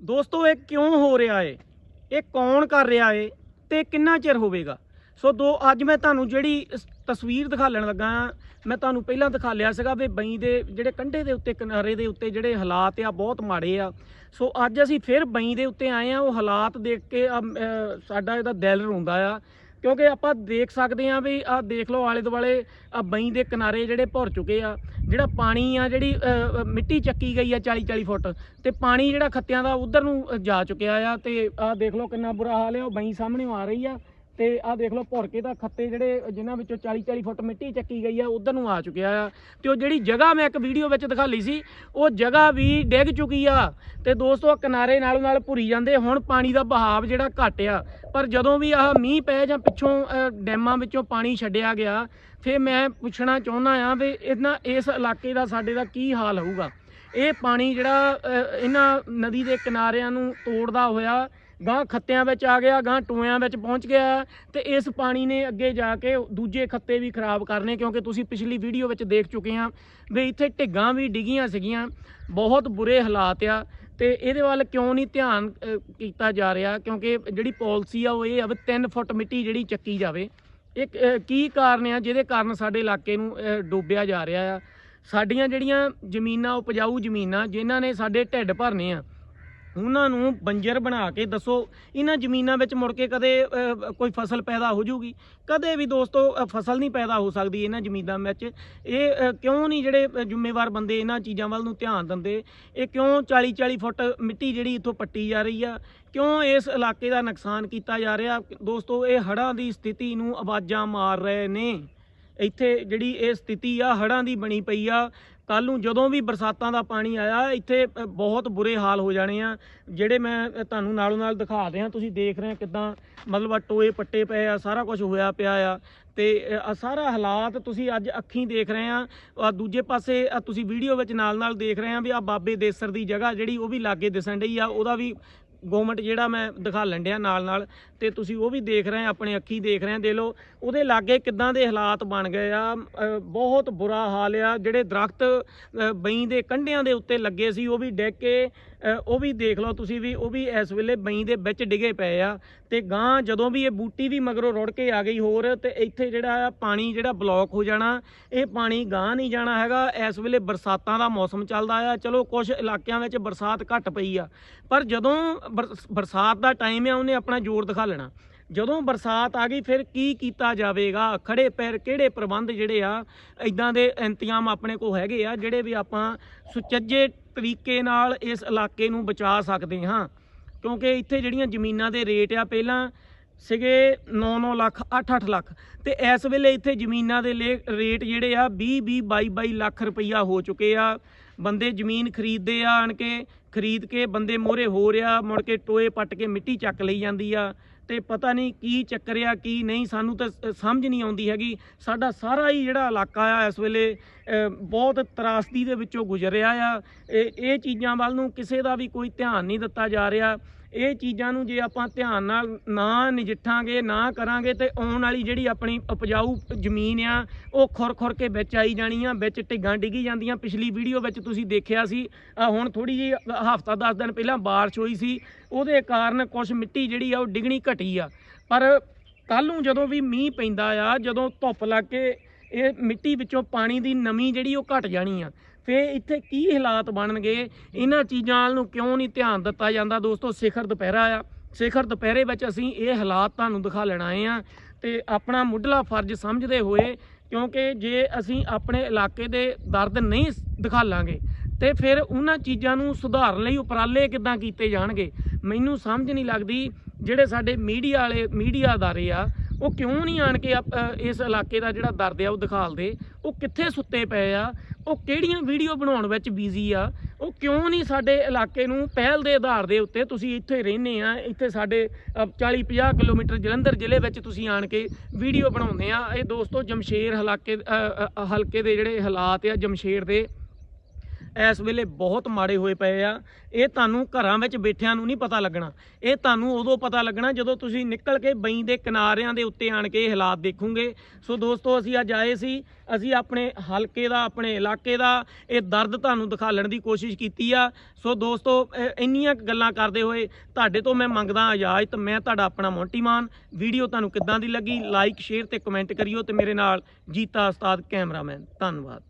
ਦੋਸਤੋ ਇਹ ਕਿਉਂ ਹੋ ਰਿਹਾ ਏ? ਇਹ ਕੌਣ ਕਰ ਰਿਹਾ ਏ? ਤੇ ਕਿੰਨਾ ਚਿਰ ਹੋਵੇਗਾ? ਸੋ ਦੋ ਅੱਜ ਮੈਂ ਤੁਹਾਨੂੰ ਜਿਹੜੀ ਤਸਵੀਰ ਦਿਖਾਉਣ ਲੱਗਾ ਹਾਂ, ਮੈਂ ਤੁਹਾਨੂੰ ਪਹਿਲਾਂ ਦਿਖਾ ਲਿਆ ਸੀਗਾ ਵੀ ਬਈ ਦੇ ਜਿਹੜੇ ਕੰਢੇ ਦੇ ਉੱਤੇ ਕਿਨਾਰੇ ਦੇ ਉੱਤੇ ਜਿਹੜੇ ਹਾਲਾਤ ਆ ਬਹੁਤ ਮਾੜੇ ਆ। ਸੋ ਅੱਜ ਅਸੀਂ ਫਿਰ ਬਈ ਦੇ ਉੱਤੇ ਆਏ ਆ ਉਹ ਹਾਲਾਤ ਦੇਖ ਕੇ ਸਾਡਾ ਇਹਦਾ ਦਿਲ ਰੋਂਦਾ ਆ। ਕਿਉਂਕਿ ਆਪਾਂ ਦੇਖ ਸਕਦੇ ਆ ਵੀ ਆ ਦੇਖ ਲਓ ਆਲੇ ਦੁਆਲੇ ਆ ਬਈ ਦੇ ਕਿਨਾਰੇ ਜਿਹੜੇ ਭਰ ਚੁੱਕੇ ਆ, ਜਿਹੜਾ ਪਾਣੀ ਆ ਜਿਹੜੀ ਮਿੱਟੀ ਚੱਕੀ ਗਈ ਆ 40 40 ਫੁੱਟ ਤੇ ਪਾਣੀ ਜਿਹੜਾ ਖੱਤਿਆਂ ਦਾ ਉਧਰ ਨੂੰ ਜਾ ਚੁੱਕਿਆ ਆ ਤੇ ਆ ਦੇਖ ਲਓ ਕਿੰਨਾ ਬੁਰਾ ਹਾਲ ਹੈ ਉਹ ਬਈ ਸਾਹਮਣੇ ਆ ਰਹੀ ਆ। ਤੇ ਆਹ ਦੇਖ ਲਓ ਭੁਰ ਕੇ ਦਾ ਖੱਤੇ ਜਿਹੜੇ ਜਿਨ੍ਹਾਂ ਵਿੱਚੋਂ 40 40 ਫੁੱਟ ਮਿੱਟੀ ਚੱਕੀ ਗਈ ਆ, ਉਧਰ ਨੂੰ ਆ ਚੁੱਕਿਆ ਆ। ਤੇ ਉਹ ਜਿਹੜੀ ਜਗ੍ਹਾ ਮੈਂ ਇੱਕ ਵੀਡੀਓ ਵਿੱਚ ਦਿਖਾਲੀ ਸੀ, ਉਹ ਜਗ੍ਹਾ ਵੀ ਡਿੱਗ ਚੁੱਕੀ ਆ। ਤੇ ਦੋਸਤੋ, ਕਿਨਾਰੇ ਨਾਲੋਂ ਨਾਲ ਭੁਰੀ ਜਾਂਦੇ, ਹੁਣ ਪਾਣੀ ਦਾ ਬਹਾਵ ਜਿਹੜਾ ਘਟ ਆ। ਪਰ ਜਦੋਂ ਵੀ ਆਹ ਮੀਂਹ ਪਏ ਜਾਂ ਪਿੱਛੋਂ ਡੈਮਾਂ ਵਿੱਚੋਂ ਪਾਣੀ ਛੱਡਿਆ ਗਿਆ, ਫਿਰ ਮੈਂ ਪੁੱਛਣਾ ਚਾਹੁੰਦਾ ਆ ਵੀ ਇਹਨਾਂ, ਇਸ ਇਲਾਕੇ ਦਾ ਸਾਡੇ ਦਾ ਕੀ ਹਾਲ ਹੋਊਗਾ? ਇਹ ਪਾਣੀ ਜਿਹੜਾ ਇਹਨਾਂ ਨਦੀ ਦੇ ਕਿਨਾਰਿਆਂ ਨੂੰ ਤੋੜਦਾ ਹੋਇਆ ਗਾਂ ਖੱਤਿਆਂ ਵਿੱਚ ਆ ਗਿਆ ਗਾਂ ਟੂਇਆਂ ਵਿੱਚ ਪਹੁੰਚ ਗਿਆ ਤੇ ਇਸ ਪਾਣੀ ਨੇ ਅੱਗੇ ਜਾ ਕੇ ਦੂਜੇ ਖੱਤੇ ਵੀ ਖਰਾਬ ਕਰਨੇ ਕਿਉਂਕਿ ਤੁਸੀਂ ਪਿਛਲੀ ਵੀਡੀਓ ਵਿੱਚ ਦੇਖ ਚੁੱਕੇ ਆ ਵੀ ਇੱਥੇ ਢਿੱਗਾਂ ਵੀ ਡਿੱਗੀਆਂ ਸੀਗੀਆਂ ਬਹੁਤ ਬੁਰੇ ਹਾਲਾਤ ਆ ਤੇ ਇਹਦੇ ਵੱਲ ਕਿਉਂ ਨਹੀਂ ਧਿਆਨ ਕੀਤਾ ਜਾ ਰਿਹਾ ਕਿਉਂਕਿ ਜਿਹੜੀ ਪਾਲਿਸੀ ਆ ਉਹ ਇਹ ਆ ਵੀ 3 ਫੁੱਟ ਮਿੱਟੀ ਜਿਹੜੀ ਚੱਕੀ ਜਾਵੇ। ਇੱਕ ਅ, ਕੀ ਕਾਰਨ ਆ ਜਿਹਦੇ ਕਾਰਨ ਸਾਡੇ ਇਲਾਕੇ ਨੂੰ ਡੋਬਿਆ ਜਾ ਰਿਹਾ ਆ? ਸਾਡੀਆਂ ਜਿਹੜੀਆਂ ਜ਼ਮੀਨਾਂ ਉਪਜਾਊ ਜ਼ਮੀਨਾਂ ਜਿਨ੍ਹਾਂ ਨੇ ਸਾਡੇ ਢਿੱਡ ਭਰਨੇ ਆ ਉਹਨਾਂ ਨੂੰ ਬੰਜਰ ਬਣਾ ਕੇ ਦੱਸੋ, ਇਹਨਾਂ ਜ਼ਮੀਨਾਂ ਵਿੱਚ ਮੁੜ ਕੇ ਕਦੇ ਕੋਈ ਫਸਲ ਪੈਦਾ ਹੋ ਜੂਗੀ? ਕਦੇ ਵੀ ਦੋਸਤੋ ਫਸਲ ਨਹੀਂ ਪੈਦਾ ਹੋ ਸਕਦੀ ਇਹਨਾਂ ਜ਼ਮੀਨਾਂ ਵਿੱਚ। ਇਹ ਕਿਉਂ ਨਹੀਂ ਜਿਹੜੇ ਜ਼ਿੰਮੇਵਾਰ ਬੰਦੇ ਇਹਨਾਂ ਚੀਜ਼ਾਂ ਵੱਲ ਨੂੰ ਧਿਆਨ ਦਿੰਦੇ? ਇਹ ਕਿਉਂ 40 40 ਫੁੱਟ ਮਿੱਟੀ ਜਿਹੜੀ ਇੱਥੋਂ ਪੱਟੀ ਜਾ ਰਹੀ ਆ? ਕਿਉਂ ਇਸ ਇਲਾਕੇ ਦਾ ਨੁਕਸਾਨ ਕੀਤਾ ਜਾ ਰਿਹਾ? ਦੋਸਤੋ, ਇਹ ਹੜ੍ਹਾਂ ਦੀ ਸਥਿਤੀ ਨੂੰ ਆਵਾਜ਼ਾਂ ਮਾਰ ਰਹੇ ਨੇ। ਇੱਥੇ ਜਿਹੜੀ ਇਹ ਸਥਿਤੀ ਆ, ਹੜ੍ਹਾਂ ਦੀ ਬਣੀ ਪਈ ਆ। ਕੱਲ ਨੂੰ ਜਦੋਂ ਵੀ ਬਰਸਾਤਾਂ ਦਾ ਪਾਣੀ ਆਇਆ, ਇੱਥੇ ਬਹੁਤ ਬੁਰੇ ਹਾਲ ਹੋ ਜਾਣੇ ਆ। ਜਿਹੜੇ ਮੈਂ ਤੁਹਾਨੂੰ ਨਾਲੋਂ ਨਾਲ ਦਿਖਾ ਦਿਆਂ, ਤੁਸੀਂ ਦੇਖ ਰਹੇ ਆ ਕਿਦਾਂ ਮਤਲਬ ਆ ਟੋਏ ਪੱਟੇ ਪਏ ਆ, ਸਾਰਾ ਕੁਝ ਹੋਇਆ ਪਿਆ ਆ। ਤੇ ਸਾਰਾ ਹਾਲਾਤ ਤੁਸੀਂ ਅੱਜ ਅੱਖੀਂ ਦੇਖ ਰਹੇ ਆ। ਦੂਜੇ ਪਾਸੇ ਤੁਸੀਂ ਵੀਡੀਓ ਵਿੱਚ ਨਾਲ ਨਾਲ ਦੇਖ ਰਹੇ ਆ ਵੀ ਆ ਬਾਬੇ ਦੇਸਰ ਦੀ ਜਗ੍ਹਾ ਜਿਹੜੀ ਉਹ ਵੀ ਲਾਗੇ ਦਿਸਣ ਡਈ ਆ, ਉਹਦਾ ਵੀ ਗਵਰਨਮੈਂਟ ਜਿਹੜਾ ਮੈਂ ਦਿਖਾ ਲੰਡਿਆ ਨਾਲ ਨਾਲ, ਤੇ ਤੁਸੀਂ ਉਹ ਵੀ ਦੇਖ ਰਹੇ ਆਪਣੇ ਅੱਖੀ ਦੇਖ ਰਹੇ ਦੇ ਲੋ ਉਹਦੇ ਲਾਗੇ ਕਿੱਦਾਂ ਦੇ ਹਾਲਾਤ ਬਣ ਗਏ ਆ ਬਹੁਤ ਬੁਰਾ ਹਾਲ ਆ, ਜਿਹੜੇ ਦਰਖਤ ਬਈ ਦੇ ਕੰਢਿਆਂ ਦੇ ਉੱਤੇ ਲੱਗੇ ਸੀ, ਉਹ ਵੀ ਡਿੱਗ ਕੇ ਉਹ ਵੀ ਦੇਖ ਲਓ ਤੁਸੀਂ ਵੀ, ਉਹ ਵੀ ਇਸ ਵੇਲੇ ਬਈ ਦੇ ਵਿੱਚ ਡਿੱਗੇ ਪਏ ਆ, ਤੇ ਗਾਂ ਜਦੋਂ ਵੀ ਇਹ ਬੂਟੀ ਵੀ ਮਗਰੋਂ ਰੁੜ ਕੇ ਆ ਗਈ ਹੋਰ, ਤੇ ਇੱਥੇ ਜਿਹੜਾ ਆ ਪਾਣੀ ਜਿਹੜਾ ਬਲੌਕ ਹੋ ਜਾਣਾ, ਇਹ ਪਾਣੀ ਗਾਂ ਨਹੀਂ ਜਾਣਾ ਹੈਗਾ, ਇਸ ਵੇਲੇ ਬਰਸਾਤਾਂ ਦਾ ਮੌਸਮ ਚੱਲਦਾ ਆ, ਚਲੋ ਕੁਝ ਇਲਾਕਿਆਂ ਵਿੱਚ ਬਰਸਾਤ ਘੱਟ ਪਈ ਆ, ਪਰ ਜਦੋਂ ਬਰਸਾਤ ਦਾ ਟਾਈਮ ਆ, ਉਹਨੇ ਆਪਣਾ ਜ਼ੋਰ ਦਿਖਾ ਲੈਣਾ। ਜਦੋਂ ਬਰਸਾਤ ਆ ਗਈ, ਫਿਰ ਕੀ ਕੀਤਾ ਜਾਵੇਗਾ? ਖੜੇ ਪੈਰ ਕਿਹੜੇ ਪ੍ਰਬੰਧ ਜਿਹੜੇ ਆ ਇਦਾਂ ਦੇ ਇੰਤਜ਼ਾਮ ਆਪਣੇ ਕੋਲ ਹੈਗੇ ਆ, ਜਿਹੜੇ ਵੀ ਆਪਾਂ ਸੁਚੱਜੇ ਤਰੀਕੇ ਨਾਲ ਇਸ ਇਲਾਕੇ ਨੂੰ ਬਚਾ ਸਕਦੇ ਹਾਂ। ਕਿਉਂਕਿ ਇੱਥੇ ਜਿਹੜੀਆਂ ਜ਼ਮੀਨਾਂ ਦੇ ਰੇਟ ਆ, ਪਹਿਲਾਂ ਸੀਗੇ 9-9 ਲੱਖ 8-8 ਲੱਖ। ਤੇ ਇਸ ਵੇਲੇ ਇੱਥੇ ਜ਼ਮੀਨਾਂ ਦੇ ਲੇ- ਰੇਟ ਜਿਹੜੇ ਆ 20-20 22-22 ਲੱਖ ਰੁਪਈਆ ਹੋ ਚੁੱਕੇ ਆ। ਬੰਦੇ ਜ਼ਮੀਨ ਖਰੀਦਦੇ ਆ, ਆਣ ਕੇ ਖਰੀਦ ਕੇ ਬੰਦੇ ਮੋਹਰੇ ਹੋ ਰਿਆ ਮੁੜ ਕੇ ਟੋਏ ਪੱਟ ਕੇ ਮਿੱਟੀ ਚੱਕ ਲਈ ਜਾਂਦੀ ਆ। ਤੇ ਪਤਾ ਨਹੀਂ ਕੀ ਚੱਕਰ ਆ, ਕੀ ਨਹੀਂ, ਸਾਨੂੰ ਤਾਂ ਸਮਝ ਨਹੀਂ ਆਉਂਦੀ ਹੈਗੀ। ਸਾਡਾ ਸਾਰਾ ਹੀ ਜਿਹੜਾ ਇਲਾਕਾ ਆ, ਇਸ ਵੇਲੇ ਬਹੁਤ ਤਰਾਸਦੀ ਦੇ ਵਿੱਚੋਂ ਗੁਜ਼ਰ ਰਿਹਾ ਆ। ਇਹ ਇਹ ਚੀਜ਼ਾਂ ਵੱਲ ਨੂੰ ਕਿਸੇ ਦਾ ਵੀ ਕੋਈ ਧਿਆਨ ਨਹੀਂ ਦਿੱਤਾ ਜਾ ਰਿਹਾ। ਇਹ ਚੀਜ਼ਾਂ ਨੂੰ ਜੇ ਆਪਾਂ ਧਿਆਨ ਨਾਲ ਨਾ ਨਜਿੱਠਾਂਗੇ, ਨਾ ਕਰਾਂਗੇ ਤੇ ਆਉਣ ਵਾਲੀ ਜਿਹੜੀ ਆਪਣੀ ਉਪਜਾਊ ਜ਼ਮੀਨ ਆ, ਉਹ ਖੁਰ ਖੁਰ ਕੇ ਵਿੱਚ ਆਈ ਜਾਣੀ ਆ ਵਿੱਚ ਢਿੱਗਾਂ ਡਿੱਗੀ ਜਾਂਦੀਆਂ। ਪਿਛਲੀ ਵੀਡੀਓ ਵਿੱਚ ਤੁਸੀਂ ਦੇਖਿਆ ਸੀ ਹੁਣ ਥੋੜੀ ਜੀ ਹਫਤਾ 10 ਦਿਨ ਪਹਿਲਾਂ ਬਾਰਿਸ਼ ਹੋਈ ਸੀ, ਉਹਦੇ ਕਾਰਨ ਕੁਝ ਮਿੱਟੀ ਜਿਹੜੀ ਆ, ਉਹ ਡਿੱਗਣੀ ਘਟੀ ਆ। ਪਰ ਕੱਲ ਨੂੰ ਜਦੋਂ ਵੀ ਮੀਂਹ ਪੈਂਦਾ ਆ, ਜਦੋਂ ਧੁੱਪ ਲੱਗ ਕੇ ਇਹ ਮਿੱਟੀ ਵਿੱਚੋਂ ਪਾਣੀ ਦੀ ਨਮੀ ਜਿਹੜੀ ਉਹ ਘਟ ਜਾਣੀ ਆ। ਫੇ ਇੱਥੇ ਕੀ ਹਾਲਾਤ ਬਣਨਗੇ? ਇਹਨਾਂ ਚੀਜ਼ਾਂ ਨੂੰ ਕਿਉਂ ਨਹੀਂ ਧਿਆਨ ਦਿੱਤਾ ਜਾਂਦਾ? ਦੋਸਤੋ, ਸਿਖਰ ਦੁਪਹਿਰਾ ਆ। ਸਿਖਰ ਦੁਪਹਿਰੇ ਵਿੱਚ ਅਸੀਂ ਇਹ ਹਾਲਾਤ ਤੁਹਾਨੂੰ ਦਿਖਾ ਲੈਣ ਆਏ ਆ ਤੇ ਆਪਣਾ ਮੁੱਢਲਾ ਫਰਜ਼ ਸਮਝਦੇ ਹੋਏ, ਕਿਉਂਕਿ ਜੇ ਅਸੀਂ ਆਪਣੇ ਇਲਾਕੇ ਦੇ ਦਰਦ ਨਹੀਂ ਸ- ਦਿਖਾਲਾਂਗੇ ਤੇ ਫਿਰ ਉਹਨਾਂ ਚੀਜ਼ਾਂ ਨੂੰ ਸੁਧਾਰਨ ਲਈ ਉਪਰਾਲੇ ਕਿੱਦਾਂ ਕੀਤੇ ਜਾਣਗੇ? ਮੈਨੂੰ ਸਮਝ ਨਹੀਂ ਲੱਗਦੀ ਜਿਹੜੇ ਸਾਡੇ ਮੀਡੀਆ ਵਾਲੇ, ਮੀਡੀਆ ਅਦਾਰੇ ਆ ਉਹ ਕਿਉਂ ਨਹੀਂ ਆਣ ਕੇ ਆਪ- ਇਸ ਇਲਾਕੇ ਦਾ ਜਿਹੜਾ ਦਰਦ ਆ, ਉਹ ਦਿਖਾਲਦੇ ਉਹ ਕਿੱਥੇ ਸੁੱਤੇ ਪਏ ਆ? ਉਹ ਕਿਹੜੀਆਂ ਵੀਡੀਓ ਬਣਾਉਣ ਵਿੱਚ ਬਿਜ਼ੀ ਆ? ਉਹ ਕਿਉਂ ਨਹੀਂ ਸਾਡੇ ਇਲਾਕੇ ਨੂੰ ਪਹਿਲ ਦੇ ਆਧਾਰ ਦੇ ਉੱਤੇ ਤੁਸੀਂ ਇੱਥੇ ਰਹਿੰਦੇ ਆ? ਇੱਥੇ ਸਾਡੇ 40 50 ਕਿਲੋਮੀਟਰ ਜਲੰਧਰ ਜ਼ਿਲ੍ਹੇ ਵਿੱਚ ਤੁਸੀਂ ਆਣ ਕੇ ਵੀਡੀਓ ਬਣਾਉਂਦੇ ਆ। ਇਹ ਦੋਸਤੋ ਜਮਸ਼ੇਰ ਹਲਾਕੇ ਹਲਕੇ ਦੇ ਜਿਹੜੇ ਹਾਲਾਤ ਆ, ਜਮਸ਼ੇਰ ਦੇ ਇਸ ਵੇਲੇ ਬਹੁਤ ਮਾੜੇ ਹੋਏ ਪਏ ਆ। ਇਹ ਤੁਹਾਨੂੰ ਘਰਾਂ ਵਿੱਚ ਬੈਠਿਆਂ ਨੂੰ ਨਹੀਂ ਪਤਾ ਲੱਗਣਾ। ਇਹ ਤੁਹਾਨੂੰ ਉਦੋਂ ਪਤਾ ਲੱਗਣਾ ਜਦੋਂ ਤੁਸੀਂ ਨਿਕਲ ਕੇ ਬਈ ਦੇ ਕਿਨਾਰਿਆਂ ਦੇ ਉੱਤੇ ਆਣ ਕੇ ਇਹ ਹਾਲਾਤ ਦੇਖੋਗੇ। ਸੋ ਦੋਸਤੋ, ਅਸੀਂ ਅੱਜ ਆਏ ਸੀ। ਅਸੀਂ ਆਪਣੇ ਹਲਕੇ ਦਾ, ਆਪਣੇ ਇਲਾਕੇ ਦਾ ਇਹ ਦਰਦ ਤੁਹਾਨੂੰ ਦਿਖਾਲਣ ਦੀ ਕੋਸ਼ਿਸ਼ ਕੀਤੀ ਆ। ਸੋ ਦੋਸਤੋ ਇੰਨੀਆਂ ਗੱਲਾਂ ਕਰਦੇ ਹੋਏ ਤੁਹਾਡੇ ਤੋਂ ਮੈਂ ਮੰਗਦਾ ਇਜਾਜ਼ਤ। ਮੈਂ ਤੁਹਾਡਾ ਆਪਣਾ ਮੋਂਟੀ ਮਾਨ। ਵੀਡੀਓ ਤੁਹਾਨੂੰ ਕਿੱਦਾਂ ਦੀ ਲੱਗੀ? ਲਾਈਕ ਸ਼ੇਅਰ ਤੇ ਕਮੈਂਟ ਕਰਿਓ ਤੇ ਮੇਰੇ ਨਾਲ ਜੀਤਾ ਉਸਤਾਦ, ਕੈਮਰਾਮੈਨ। ਧੰਨਵਾਦ।